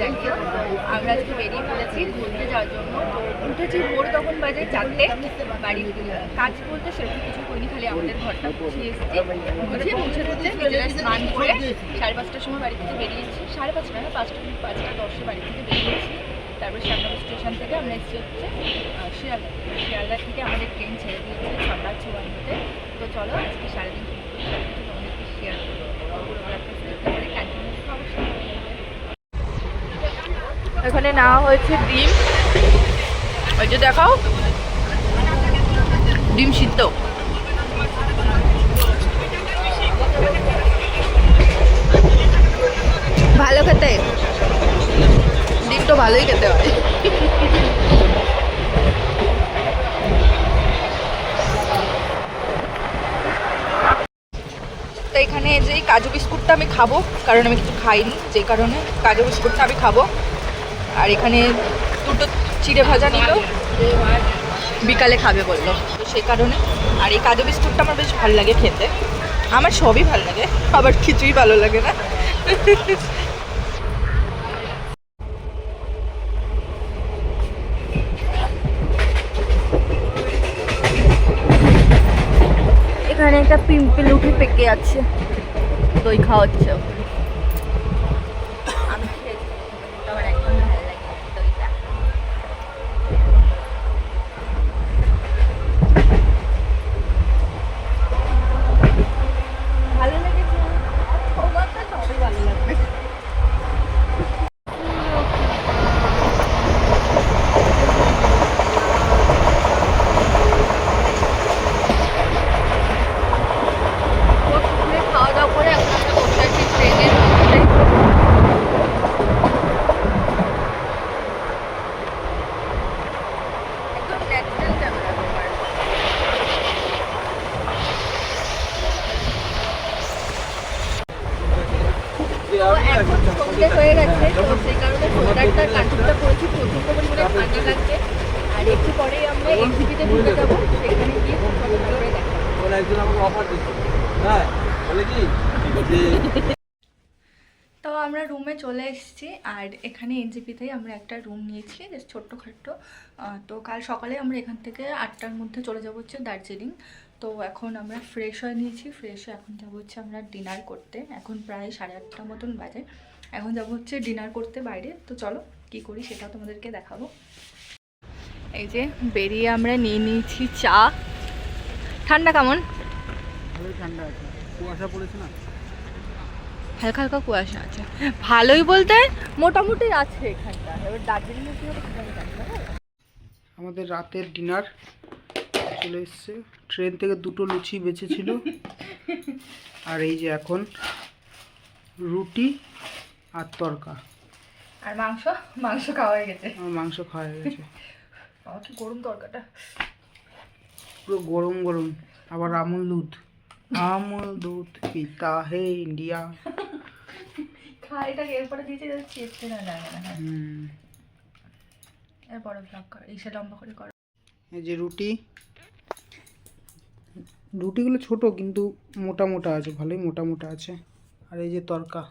জানিও আমরা বেরিয়ে পড়েছি ঘুরতে যাওয়ার জন্য। উঠেছি ভোর তখন বাজে চারটে। বাড়ি কাজ বলতে সেরকম কিছু করিনি, খালি আমাদের ঘরটা গুছিয়ে এসেছি। করে সাড়ে পাঁচটার সময় বাড়ি থেকে বেরিয়েছি সাড়ে পাঁচটা না, পাঁচটা পাঁচটা দশে বাড়ি থেকে বেরিয়েছি তারপরে শ্যামনগর স্টেশন থেকে আমরা এসেছি হচ্ছে শিয়ালদা শিয়ালদা থেকে আমাদের ট্রেন ছেড়ে দিয়েছে ছটা চুয়ান্নতে তো চলো আজকে সারাদিন কী করি সব কিছু তোমাদেরকে শেয়ার করব পুরো ব্যাপারটা দেখতে পারে কন্টিনিউ অবশ্যই এখানে নেওয়া হয়েছে ডিম। ওই যে দেখাও। ডিম সিদ্ধ। ভালো খেতে। ডিম তো ভালোই খেতে হয়। তো এখানে যে কাজু বিস্কুটটা আমি খাব, কারণ আমি কিছু খাইনি যে কারণে কাজু বিস্কুটটা আমি খাব। আর এখানে দুটো চিড়ে ভাজা নিল, বিকালে খাবে বলল। তো সেই কারণে, আর এই কাজু বিস্কুটটা আমার বেশ ভালো লাগে খেতে। আমার সবই ভালো লাগে, আবার কিছুই ভালো লাগে না। এখানে একটা পিম্পল উঠে পেকে আছে, দই খাওয়াচ্ছে ওকে। আমি খেয়েছি, আমার একদম ভালো লাগে না দইটা। ভালো লেগেছে সবার তো সবই ভালো লাগবে হোটেলে খাওয়া দাওয়া করে এখন আমরা বসে আছি ট্রেনের মধ্যে একদম ন্যাচারাল ক্যামেরা তোমার তো তো ঠান্ডা লাগছে আর একটু পরেই আমরা আমরা রুমে চলে এসেছি, আর এখানে এনজিপিতেই আমরা একটা রুম নিয়েছি, বেশ ছোট্টখাট্টো। তো কাল সকালে আমরা এখান থেকে আটটার মধ্যে চলে যাব হচ্ছে দার্জিলিং। তো এখন আমরা ফ্রেশ হয়ে নিয়েছি ফ্রেশ হয়ে এখন যাব হচ্ছে আমরা ডিনার করতে। এখন প্রায় সাড়ে আটটা মতন বাজে। এখন যাব হচ্ছে ডিনার করতে বাইরে। তো চলো কি করি সেটা তোমাদেরকে দেখাবো। এই যে বেরিয়ে আমরা নিয়ে নিয়েছি চা। ঠান্ডা কেমন? ঠান্ডা আছে। কুয়াশা পড়েছে না? হালকা হালকা কুয়াশা আছে। ভালোই বলতে মোটামুটি আছে এখানটা। এবার দার্জিলিংয়ে আমাদের রাতের ডিনার চলে এসছে। ট্রেন থেকে দুটো লুচি বেঁচেছিল। আর এই যে এখন রুটি আর তরকা। আর মাংস? মাংস খাওয়া হয়ে গেছে। আমার মাংস খাওয়া হয়ে গেছে। কি গরম তরকাটা। পুরো গরম গরম। আবার আমুল দুধ। আমুল দুধ পিতা হে ইন্ডিয়া। খা এটা এরপরে দিয়েছে চেপতে না লাগে না হুম। এরপরে ব্লগ কর। এই লম্বা করে কর। এই যে রুটি। রুটিগুলো ছোট কিন্তু মোটা মোটা আছে ভালোই মোটা মোটা আছে। আর এই যে তরকা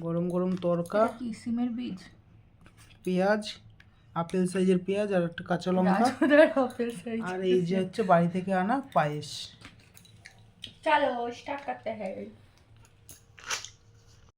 গরম গরম তরকা সিমের বীজ? পেঁয়াজ আপেল সাইজের পেঁয়াজ আর একটা কাঁচা লঙ্কা। আর এই যে হচ্ছে বাড়ি থেকে আনা পায়েস। চলো স্টার্ট করতে হ্যাঁ।